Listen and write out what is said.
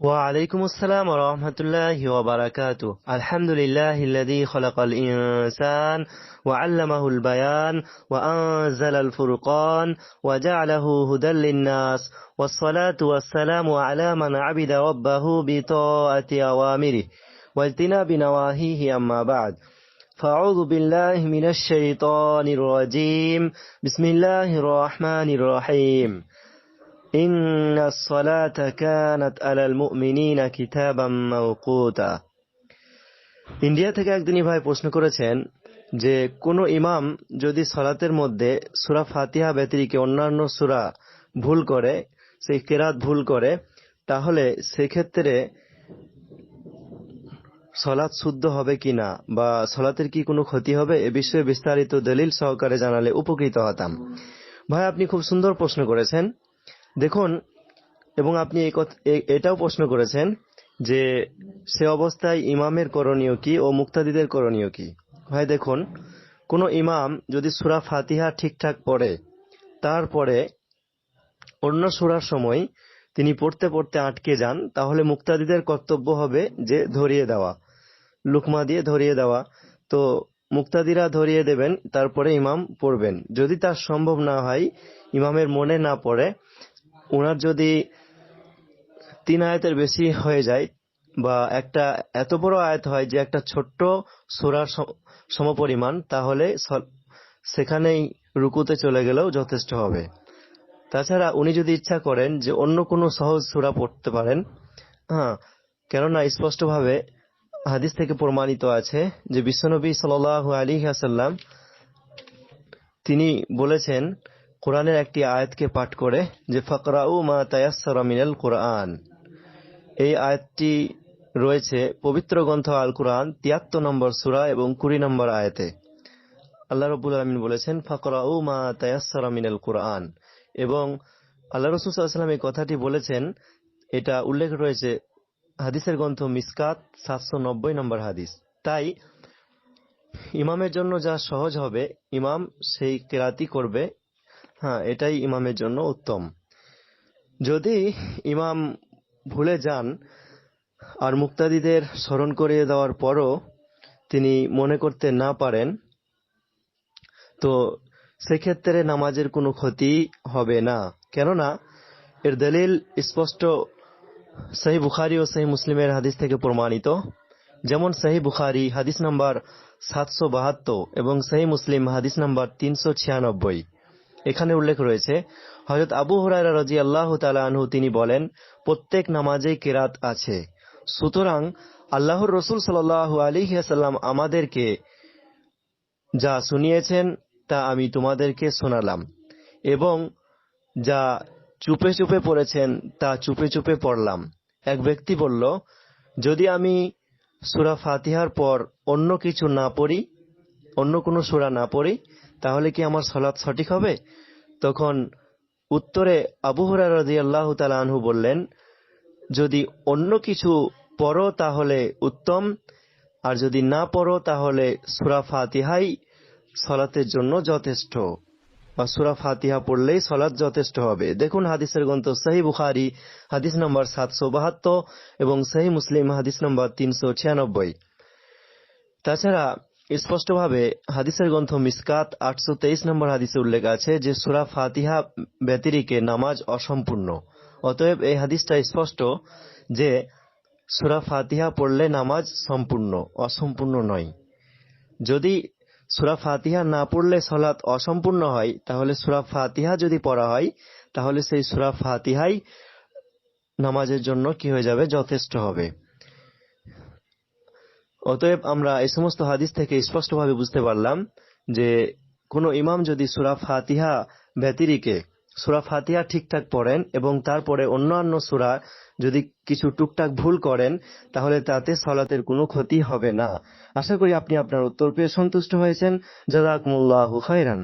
وعليكم السلام ورحمة الله وبركاته. الحمد لله الذي خلق الإنسان وعلمه البيان وأنزل الفرقان وجعله هدى للناس. والصلاة والسلام على من عبد ربه بطاعة أوامره. واجتناب نواهيه أما بعد. فأعوذ بالله من الشيطان الرجيم. بسم الله الرحمن الرحيم. إن الصلاة كانت على المؤمنين كتابا موقوتا India থেকে একদিনই ভাই প্রশ্ন করেছেন যে কোনো ইমাম যদি সলাতের মধ্যে সুরা ফাতিহা ব্যতিরিকে অন্যান্য সুরা ভুল করে সেই কেরাত ভুল করে তাহলে সেক্ষেত্রে সলাৎ শুদ্ধ হবে কিনা বা সলাতের কি কোনো ক্ষতি হবে এ বিষয়ে বিস্তারিত দলিল সহকারে জানালে উপকৃত হতাম ভাই আপনি খুব সুন্দর প্রশ্ন করেছেন দেখুন, এবং আপনি এটাও প্রশ্ন করেছেন যে সে অবস্থায় ইমামের করণীয় কি ও মুক্তাদিদের করণীয় কি? ভাই, দেখুন, কোনো ইমাম যদি সুরা ফাতিহা ঠিকঠাক পড়ে, তারপরে অন্য সুরার সময় তিনি পড়তে পড়তে আটকে যান, তাহলে মুক্তাদিদের কর্তব্য হবে যে ধরিয়ে দেওয়া, লুকমা দিয়ে ধরিয়ে দেওয়া। তো মুক্তাদিরা ধরিয়ে দেবেন, তারপরে ইমাম পড়বেন। যদি তার সম্ভব না হয়, ইমামের মনে না পড়ে ওনার যদি তিন আয়াতের বেশি হয়ে যায় বা একটা এত বড় আয়াত হয় যে একটা ছোট্ট সুরার সম- সমপরিমাণ, তাহলে সেখানেই রুকুতে চলে গেলেও যথেষ্ট হবে। তাছাড়া উনি যদি ইচ্ছা করেন যে অন্য কোনো সহজ সূরা পড়তে পারেন হ্যাঁ কেননা স্পষ্টভাবে হাদিস থেকে প্রমাণিত আছে যে বিশ্বনবী সাল্লাল্লাহু আলী ওয়াসাল্লাম তিনি বলেছেন কোরআনের একটি আয়াতকে পাঠ করে যে, ফকরাউ মা তায়াসসারা মিনাল কোরআন। এই আয়াতটি রয়েছে পবিত্র গ্রন্থ আল কোরআন, তিয়াত্তর নম্বর সুরা এবং কুড়ি নম্বর আয়াতে। আল্লাহ রবুল আলমিন বলেছেন, ফকরাউ মা তায়াসসারা মিনাল কোরআন। এবং আল্লাহ রসুল সাল্লাম এই কথাটি বলেছেন, এটা উল্লেখ রয়েছে হাদিসের গ্রন্থ মিসকাত সাতশো নব্বই নম্বর হাদিস। তাই ইমামের জন্য যা সহজ হবে, ইমাম সেই কেরাতি করবে হ্যাঁ এটাই ইমামের জন্য উত্তম। যদি ইমাম ভুলে যান আর মুক্তাদিদের স্মরণ করিয়ে দেওয়ার পরও তিনি মনে করতে না পারেন, তো সেক্ষেত্রে নামাজের কোনো ক্ষতি হবে না। কেননা এর দলিল স্পষ্ট, সহি বুখারি ও সহি মুসলিমের হাদিস থেকে প্রমাণিত। যেমন সহি বুখারি হাদিস নাম্বার সাতশো বাহাত্তর এবং সহি মুসলিম হাদিস নাম্বার তিনশো ছিয়ানব্বই। এখানে উল্লেখ রয়েছে হজরত আবু হুরায়রা রাজি আল্লাহ আনহু তিনি বলেন, প্রত্যেক নামাজেই কেরাত আছে। সুতরাং আল্লাহর রসুল সাল আলী সাল্লাম আমাদেরকে যা শুনিয়েছেন, তা আমি তোমাদেরকে শোনালাম এবং যা চুপে চুপে পড়েছেন, তা চুপে চুপে পড়লাম। এক ব্যক্তি বলল, যদি আমি সুরা ফাতিহার পর অন্য কিছু না পড়ি, অন্য কোনো সুরা না পড়ি তাহলে কি আমার সলাৎ সঠিক হবে? তখন উত্তরে আবু হুরায়রা রাদিয়াল্লাহু তাআলা আনহু বললেন, যদি অন্য কিছু পড়ো তাহলে উত্তম, আর যদি না পড়ো তাহলে সুরা ফাতিহাই সলাতের জন্য যথেষ্ট। বা সুরা ফাতিহা পড়লেই সলাৎ যথেষ্ট হবে। দেখুন হাদিসের গ্রন্থ সহি বুখারি, হাদিস নম্বর সাতশো বাহাত্তর এবং সহি মুসলিম, হাদিস নম্বর তিনশো ছিয়ানব্বই। তাছাড়া স্পষ্টভাবে হাদিসের গ্রন্থ মিসকাত আটশো তেইশ নম্বর হাদিসে উল্লেখ আছে যে সুরা ফাতিহা ব্যতিরিকে নামাজ অসম্পূর্ণ। অতএব এই হাদিসটা স্পষ্ট যে সুরা ফাতিহা পড়লে নামাজ সম্পূর্ণ, অসম্পূর্ণ নয়। যদি সুরা ফাতিহা না পড়লে সলাৎ অসম্পূর্ণ হয়, তাহলে সুরা ফাতিহা যদি পড়া হয়, তাহলে সেই সুরা ফাতিহাই নামাজের জন্য কি হয়ে যাবে? যথেষ্ট হবে। অতএব আমরা এই সমস্ত হাদিস থেকে স্পষ্টভাবে বুঝতে পারলাম যে কোন ইমাম যদি সুরা ফাতিহা ব্যতিরিকে, সুরা ফাতিহা ঠিকঠাক পড়েন এবং তারপরে অন্যান্য সুরা যদি কিছু টুকটাক ভুল করেন, তাহলে তাতে সলাতের কোনো ক্ষতি হবে না। আশা করি আপনি আপনার উত্তর পেয়ে সন্তুষ্ট হয়েছেন। জাজাকুমুল্লাহু খাইরান